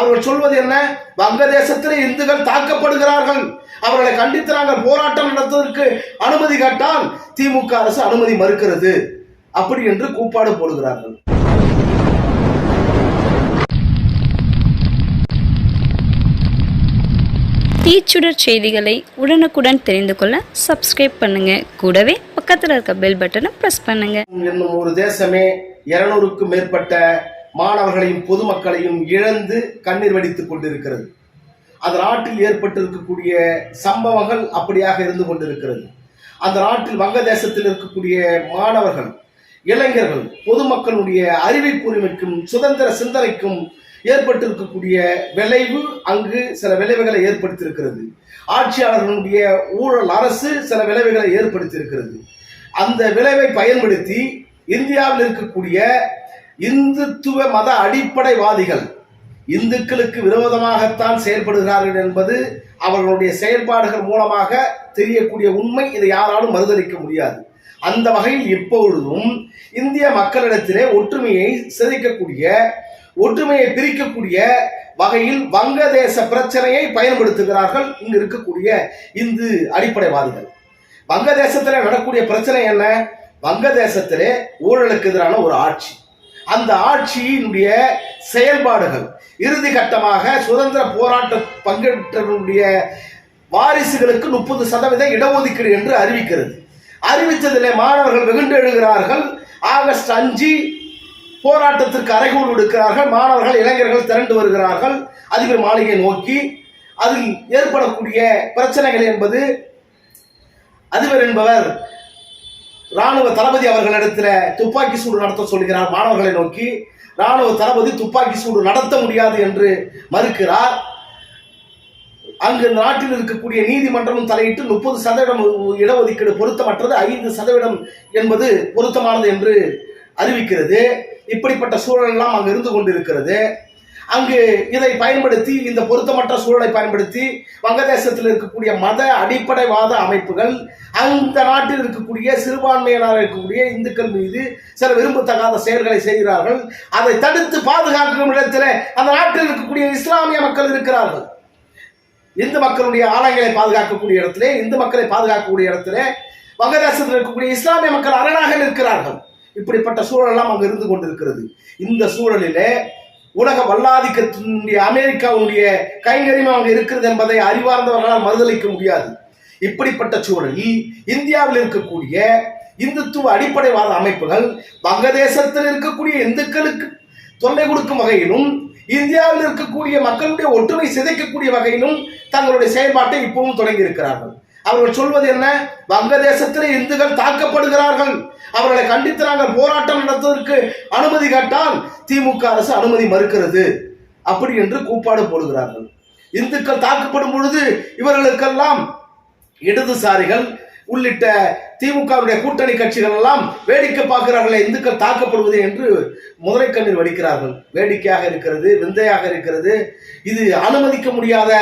அவர்கள் சொல்வது என்ன? வங்கதேசத்திலே இந்துக்கள் தாக்கப்படுகிறார்கள். அவர்களை கண்டித்து நாங்கள் போராட்டம் நடத்துவதற்கு அனுமதி கேட்டால் திமுக அரசு அனுமதி மறுக்கிறது. அப்படி என்று கூப்பாடு போடுகிறார்கள். தீச்சுடர் செய்திகளை உடனுக்குடன் தெரிந்து கொள்ள சப்ஸ்கிரைப் பண்ணுங்க. கூடவே பக்கத்தில் இருக்க பெல் பட்டனை ப்ரெஸ் பண்ணுங்க. என்னும் ஒரு தேசமே இருநூறுக்கும் மேற்பட்ட மாணவர்களையும் பொதுமக்களையும் இழந்து கண்ணீர் வடித்துக் கொண்டிருக்கிறது. அந்த நாட்டில் ஏற்பட்டிருக்கக்கூடிய சம்பவங்கள் அப்படியாக இருந்து கொண்டிருக்கிறது. அந்த நாட்டில் வங்கதேசத்தில் இருக்கக்கூடிய மாணவர்கள் இளைஞர்கள் பொதுமக்களுடைய அறிவை கூர்மைக்கும் சுதந்திர சிந்தனைக்கும் ஏற்பட்டிருக்கக்கூடிய விளைவு அங்கு சில விளைவுகளை ஏற்படுத்தியிருக்கிறது. ஆட்சியாளர்களுடைய ஊழல் அரசு சில விளைவுகளை ஏற்படுத்தியிருக்கிறது. அந்த விளைவை பயன்படுத்தி இந்தியாவில் இருக்கக்கூடிய இந்துத்துவ மத அடிப்படைவாதிகள் இந்துக்களுக்கு விரோதமாகத்தான் செயல்படுகிறார்கள் என்பது அவர்களுடைய செயல்பாடுகள் மூலமாக தெரியக்கூடிய உண்மை. இதை யாராலும் மறுதளிக்க முடியாது. அந்த வகையில் எப்பொழுதும் இந்திய மக்களிடத்திலே ஒற்றுமையை சிதைக்கக்கூடிய ஒற்றுமையை பிரிக்கக்கூடிய வகையில் வங்கதேச பிரச்சனையை பயன்படுத்துகிறார்கள் இங்கு இருக்கக்கூடிய இந்து அடிப்படைவாதிகள். வங்கதேசத்தில் நடக்கூடிய பிரச்சனை என்ன? வங்கதேசத்திலே ஊழலுக்கு எதிரான ஒரு ஆட்சி. அந்த ஆட்சியினுடைய செயல்பாடுகள். இறுதி கட்டமாக சுதந்திர போராட்ட பங்கேற்றவர்களுடைய வாரிசுகளுக்கு முப்பது சதவீத இடஒதுக்கீடு என்று அறிவிக்கிறது. அறிவித்ததிலே மாணவர்கள் வெகுண்டு எழுகிறார்கள். ஆகஸ்ட் அஞ்சு போராட்டத்திற்கு அறைகூல் விடுக்கிறார்கள் மாணவர்கள் இளைஞர்கள் திரண்டு வருகிறார்கள். அதிபர் மாளிகை நோக்கி. அதில் ஏற்படக்கூடிய பிரச்சனைகள் என்பது அதிபர் என்பவர் ராணுவ தளபதி அவர்களிடத்தில் துப்பாக்கி சூடு நடத்த சொல்கிறார் மாணவர்களை நோக்கி ராணுவ தளபதி துப்பாக்கி சூடு நடத்த முடியாது என்று மறுக்கிறார். அங்கு நாட்டில் இருக்கக்கூடிய நீதிமன்றமும் தலையிட்டு முப்பது சதவீதம் இடஒதுக்கீடு பொருத்தமற்றது ஐந்து சதவீதம் என்பது பொருத்தமானது என்று அறிவிக்கிறது. இப்படிப்பட்ட சூழலெல்லாம் அங்கு இருந்து கொண்டிருக்கிறது. அங்கு இதை பயன்படுத்தி இந்த பொருத்தமற்ற சூழலை பயன்படுத்தி வங்கதேசத்தில் இருக்கக்கூடிய மத அடிப்படைவாத அமைப்புகள் அந்த நாட்டில் இருக்கக்கூடிய சிறுபான்மையினர் இருக்கக்கூடிய இந்துக்கள் மீது சில விரும்பத்தகாத செயல்களை செய்கிறார்கள். அதை தடுத்து பாதுகாக்கும் இடத்துல அந்த நாட்டில் இருக்கக்கூடிய இஸ்லாமிய மக்கள் இருக்கிறார்கள். இந்து மக்களுடைய ஆலயங்களை பாதுகாக்கக்கூடிய இடத்திலே இந்து மக்களை பாதுகாக்கக்கூடிய இடத்துல வங்கதேசத்தில் இருக்கக்கூடிய இஸ்லாமிய மக்கள் அரணாக நிற்கிறார்கள். இப்படிப்பட்ட சூழலெல்லாம் அங்கு இருந்து கொண்டிருக்கிறது. இந்த சூழலிலே உலக வல்லாதிக்கத்தினுடைய அமெரிக்காவுடைய கைங்கரிமை அவங்க இருக்கிறது என்பதை அறிவார்ந்தவர்களால் மறுதளிக்க முடியாது. இப்படிப்பட்ட சூழலில் இந்தியாவில் இருக்கக்கூடிய இந்துத்துவ அடிப்படைவாத அமைப்புகள் வங்கதேசத்தில் இருக்கக்கூடிய இந்துக்களுக்கு தொல்லை கொடுக்கும் வகையிலும் இந்தியாவில் இருக்கக்கூடிய மக்களுடைய ஒற்றுமை சிதைக்கக்கூடிய வகையிலும் தங்களுடைய செயல்பாட்டை இப்பவும் தொடங்கி இருக்கிறார்கள் அவர்கள் சொல்வது என்ன? வங்கதேசத்தில் இந்துக்கள் தாக்கப்படுகிறார்கள். அவர்களை கண்டித்து நாங்கள் போராட்டம் நடத்துவதற்கு அனுமதி கேட்டால் திமுக அரசு அனுமதி மறுக்கிறது. அப்படி என்று கூப்பாடு போடுகிறார்கள். இந்துக்கள் தாக்கப்படும் பொழுது இவர்களுக்கெல்லாம் இடதுசாரிகள் உள்ளிட்ட திமுகவுடைய கூட்டணி கட்சிகள் எல்லாம் வேடிக்கை பார்க்கிறார்களே இந்துக்கள் தாக்கப்படுவது என்று முதலை கண்ணீர் வடிக்கிறார்கள். வேடிக்கையாக இருக்கிறது விந்தையாக இருக்கிறது. இது அனுமதிக்க முடியாத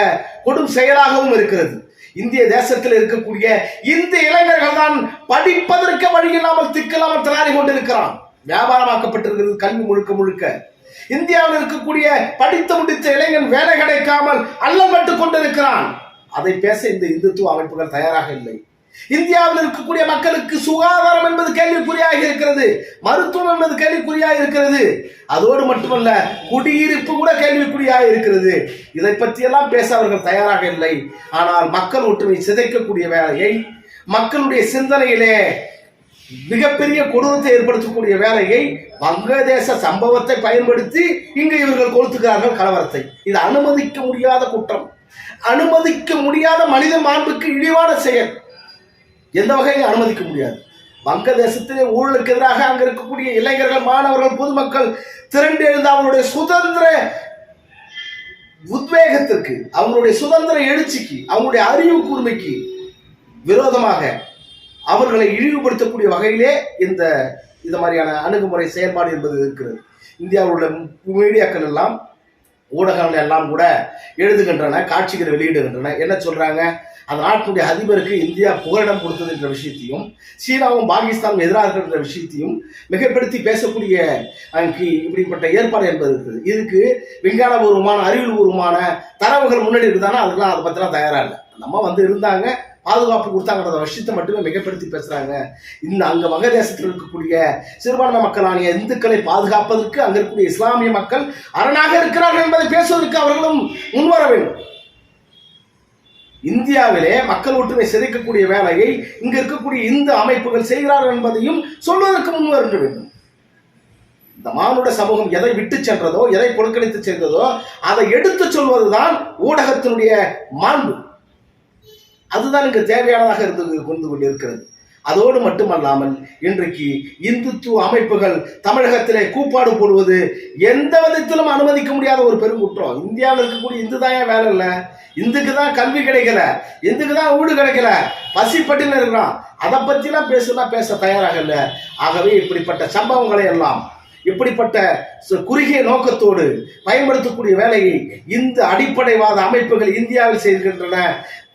கொடும் செயலாகவும் இருக்கிறது. இந்திய தேசத்தில் இருக்கக்கூடிய இந்த இளைஞர்கள் தான் படிப்பதற்கு வழி இல்லாமல் திக்கில்லாமல் திராடி கொண்டிருக்கிறான். வியாபாரமாக்கப்பட்டிருக்கிறது கல்வி முழுக்க முழுக்க. இந்தியாவில் இருக்கக்கூடிய படித்து முடித்த இளைஞன் வேலை கிடைக்காமல் அல்லல்பட்டு கொண்டிருக்கிறான். அதை பேச இந்த இந்துத்துவ அமைப்புகள் தயாராக இல்லை. இந்தியாவில் இருக்கக்கூடிய மக்களுக்கு சுகாதாரம் என்பது கேள்விக்குறியாக இருக்கிறது. மருத்துவம் என்பது கேள்விக்குறியாக இருக்கிறது. அதோடு மட்டுமல்ல குடியிருப்பு கூட கேள்விக்குறியாக இருக்கிறது. இதை பற்றியெல்லாம் பேச அவர்கள் தயாராக இல்லை. ஆனால் மக்கள் ஒற்றுமை சிதைக்கக்கூடிய வேலையை மக்களுடைய சிந்தனையிலே மிகப்பெரிய கொடூரத்தை ஏற்படுத்தக்கூடிய வேலையை வங்கதேச சம்பவத்தை பயன்படுத்தி இங்கு இவர்கள் கொளுத்துகிறார்கள் கலவரத்தை. இது அனுமதிக்க முடியாத குற்றம். அனுமதிக்க முடியாத மனித மாண்புக்கு இழிவான செயல். எந்த வகையிலும் அனுமதிக்க முடியாது. வங்கதேசத்திலே ஊழலுக்கு எதிராக அங்க இருக்கக்கூடிய இளைஞர்கள் மாணவர்கள் பொதுமக்கள் திரண்டு எழுந்த அவங்களுடைய சுதந்திர உத்வேகத்திற்கு அவங்களுடைய சுதந்திர எழுச்சிக்கு அவங்களுடைய அறிவு கூர்மைக்கு விரோதமாக அவர்களை இழிவுபடுத்தக்கூடிய வகையிலே இந்த இந்த மாதிரியான அணுகுமுறை செயல்பாடு என்பது இருக்கிறது. இந்தியாவில் மீடியாக்கள் எல்லாம் ஊடகங்கள் எல்லாம் கூட எழுதுகின்றன காட்சிகள் வெளியிடுகின்றன. என்ன சொல்றாங்க? அந்த நாட்டினுடைய அதிபருக்கு இந்தியா புகலிடம் கொடுத்தது என்ற விஷயத்தையும் சீனாவும் பாகிஸ்தானும் எதிராக என்ற விஷயத்தையும் மிகப்படுத்தி பேசக்கூடிய இப்படிப்பட்ட ஏற்பாடு என்பது இருக்குது. இதுக்கு விஞ்ஞானபூர்வமான அறிவியல்பூர்வமான தரவுகள் முன்னாடி இருந்தாலும் அதெல்லாம் அதை பற்றிலாம் தயாராக இல்லை. நம்ம வந்து இருந்தாங்க பாதுகாப்பு கொடுத்தாங்கிறத விஷயத்தை மட்டுமே மிகப்படுத்தி பேசுறாங்க. இந்த அங்க வங்கதேசத்தில் இருக்கக்கூடிய சிறுபான்மை மக்களான இந்துக்களை பாதுகாப்பதற்கு அங்க இருக்கக்கூடிய இஸ்லாமிய மக்கள் அரணாக இருக்கிறார்கள் என்பதை பேசுவதற்கு அவர்களும் முன்வர வேண்டும். இந்தியாவிலே மக்கள் ஒற்றுமை சிதைக்கக்கூடிய வேலையை இங்க இருக்கக்கூடிய இந்த அமைப்புகள் செய்கிறார்கள் என்பதையும் சொல்வதற்கு முன் முன்வர வேண்டும். இந்த மானுட சமூகம் எதை விட்டு சென்றதோ எதை புறக்கணித்து சென்றதோ அதை எடுத்து சொல்வதுதான் ஊடகத்தினுடைய மாண்பு. அதுதான் இங்கு தேவையானதாக இருந்து கொண்டு கொண்டிருக்கிறது. அதோடு மட்டுமல்லாமல் இன்றைக்கு இந்துத்துவ அமைப்புகள் தமிழகத்திலே கூப்பாடு போடுவது எந்த விதத்திலும் அனுமதிக்க முடியாத ஒரு பெருங்குற்றம். இந்தியாவில் இருக்கக்கூடிய இந்து தான் ஏன் வேலை இல்லை? இந்துக்கு தான் கல்வி கிடைக்கல இந்துக்கு தான் வீடு கிடைக்கல. பசிப்பட்டின இருக்கிறான். அதை பற்றிலாம் பேசுனா பேச தயாராக இல்லை. ஆகவே இப்படிப்பட்ட சம்பவங்களை எல்லாம் இப்படிப்பட்ட குறுகிய நோக்கத்தோடு பயன்படுத்தக்கூடிய வேலையை இந்த அடிப்படைவாத அமைப்புகள் இந்தியாவில் செய்கின்றன.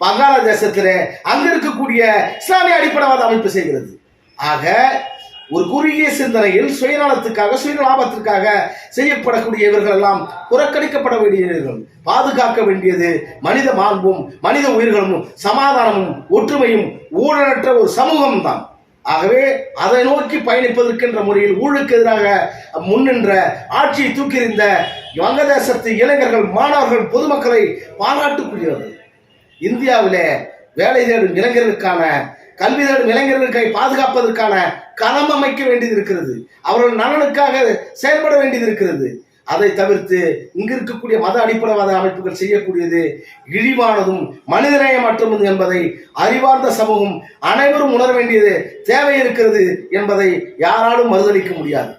வங்காளதேசத்திலே அங்க இருக்கக்கூடிய இஸ்லாமிய அடிப்படைவாத அமைப்பு செய்கிறது. ஆக ஒரு குறுகிய சிந்தனையில் சுயநலத்துக்காக சுயலாபத்திற்காக செய்யப்படக்கூடிய இவர்கள் எல்லாம் புறக்கணிக்கப்பட வேண்டியவர்கள் பாதுகாக்க வேண்டியது மனித மாண்பும் மனித உயிர்களும் சமாதானமும் ஒற்றுமையும் ஊழலற்ற ஒரு சமூகம் தான். ஆகவே அதை நோக்கி பயணிப்பதற்கின்ற முறையில் ஊழலுக்கு எதிராக முன்னின்ற ஆட்சியை தூக்கியிருந்த வங்கதேசத்து இளைஞர்கள் மாணவர்கள் பொதுமக்களை பாராட்டுக்குரியவர்கள். இந்தியாவிலே வேலை தேடும் இளைஞர்களுக்கான கல்வி தேடும் இளைஞர்களுக்கை பாதுகாப்பதற்கான களம் அமைக்க வேண்டியது இருக்கிறது. அவர்கள் நலனுக்காக செயல்பட வேண்டியது இருக்கிறது. அதை தவிர்த்து இங்கு இருக்கக்கூடிய மத அடிப்படைவாத அமைப்புகள் செய்யக்கூடியது இழிவானதும் மனிதநேயமற்றதும் என்பதை அறிவார்ந்த சமூகம் அனைவரும் உணர வேண்டியது தேவை இருக்கிறது என்பதை யாராலும் மறுதளிக்க முடியாது.